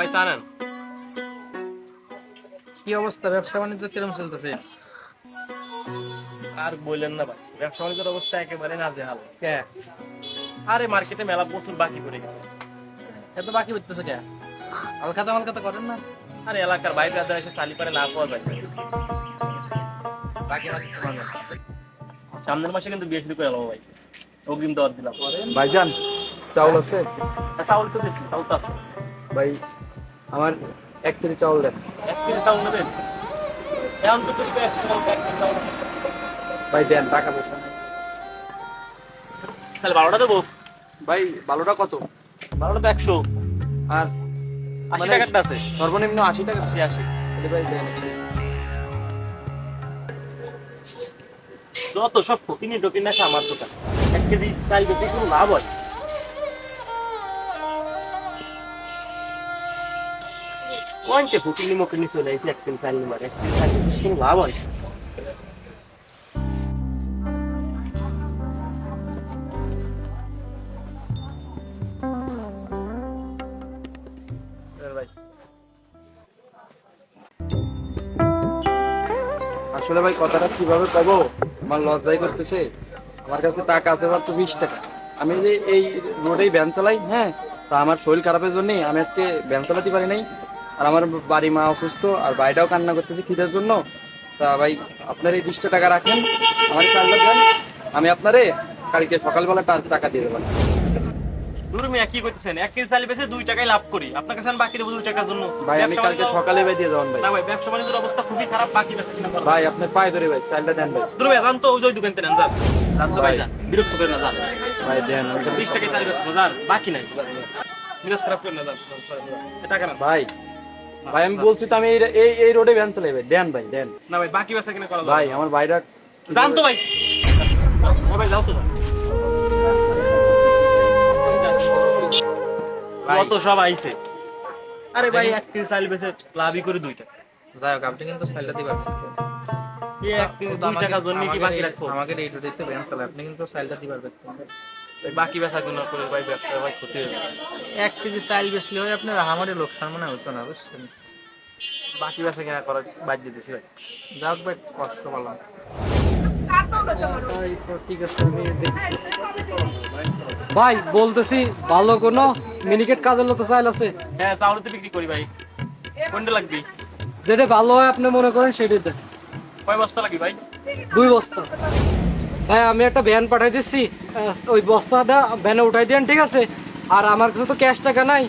ভাই জানেন কি অবস্থা? ব্যবসা বাণিজ্য কীরকম চলতেছে? আর বললেন না ভাই ব্যবসা বাণিজ্যের অবস্থা একেবারে নাজেহাল। কে? আরে মার্কেটে মেলা প্রচুর বাকি পড়ে গেছে। এত বাকি কে? হালকাতা করেন না? আর এলাকার বাইরে রাতে এসে না পাওয়া যায়। বাকি বাকি সামনের মাসে কিন্তু বিয়ে শুরু করে এলাম ভাই। অগ্রিম দেওয়ার দিলাম। ভাইজান চাউল আছে? চাউল তো বেশি চাউল তো আছে। ভাই আমার এক কেজি চাউল দেন। এক কেজি চাউল নেবেন? এমন তো এক কেজি চাউল ভাই দেন টাকা পয়সা। তাহলে বারোটা দেবো? ভাই ভালোটা কত? বারোটা তো একশো। আর আশি মানে- টাকারটা আছে। সর্বনিম্ন আশি টাকা? আশি আশি। ভাই দেন যত সব টকিন আছে আমার দোকান। এক কেজি চাল বেশি কোনো লাভ হয়। লাভ হয় ভাই আসলে ভাই কথাটা কীভাবে পাবো? আমার লজ্জাই করতেছে। আমার কাছে টাকা আছে মাত্র বিশ টাকা। আমি যে এই রোডেই ভ্যান চালাই হ্যাঁ তা আমার শরীর খারাপের জন্য আমি আজকে ভ্যান চালাতে পারি নাই। আর আমার বাড়ি মা অসুস্থ আর বাড়িটাও কান্না করতেছে খিদের জন্য। তা ভাই আপনার এই বিশটা টাকা রাখেন আমার দেন আমি আপনারে কালকে সকালবেলা টাকা দিয়ে দেবেন দূর মিয়া কি করতেছেন? এক কেজি চাল বেশি দুই টাকায় লাভ করি। আপনার কাছে আমি বাকি দেবো দুই টাকার জন্য। ভাই আমি কালকে সকালে ভাই দিয়ে যাবেন ভাই। না ভাই ব্যবসা বাণিজ্যের অবস্থা খুবই খারাপ বাকি ব্যবসা কিনা ভাই আপনার পায়ে ধরে ভাই চালটা দেন ভাই। দূর জান তো ওই যে দোকান থেকে নেন যান। জান তো ভাই ভাই। যান। বিরক্ত করে না যান। ভাই দেন বিশ টাকায় চাল বেশি যান। বাকি নাই। মিরাজ খারাপ করে না যান। এ টাকা না ভাই ভাই আমি বলছি তো আমি এই- এই রোডে ভ্যান চালাই ভাই দেন ভাই দেন। না ভাই বাকি ব্যবসা কিনা করা ভাই আমার ভাইরা জান তো ভাই। ও ভাই যাও তো। কত সব আইছে। আরে ভাই এক কেজি চাল বেশি লাভই করে দুই টাকা যাই হোক আপনি কিন্তু সাইলটা দিবেন। এই এক কেজি দুই টাকার জন্য কি বাকি রাখব? আমাকে এই রোডেতে ব্যায়াম চালাই আপনি কিন্তু সাইলটা দিবার এই বাকি বেচা কিনা করে ভাই ব্যবসা ভাই ক্ষতি হয়ে যাবে। এক কেজি চাল বেচলে হয় আপনার আমারই লোকসান মনে হতো না বুঝছেন? বাকি বেচা কিনা করা বাদ দিতেছি ভাই। যাক ভাই কষ্ট পেলাম। ভাই বলতেছি ভালো কোনো মিনিকেট কাজের লোক চাইল আছে? হ্যাঁ চাউল তো বিক্রি করি ভাই। কোনটা লাগবে? যেটা ভালো হয় আপনি মনে করেন সেটাই দেন। কয় বস্তা লাগবে ভাই? দুই বস্তা। ভাই, আমি একটা ভ্যান পাঠাই দিচ্ছি। ওই বস্তাটা ভ্যানে উঠাই দেন, ঠিক আছে? আর আমার কাছে তো ক্যাশ টাকা নাই।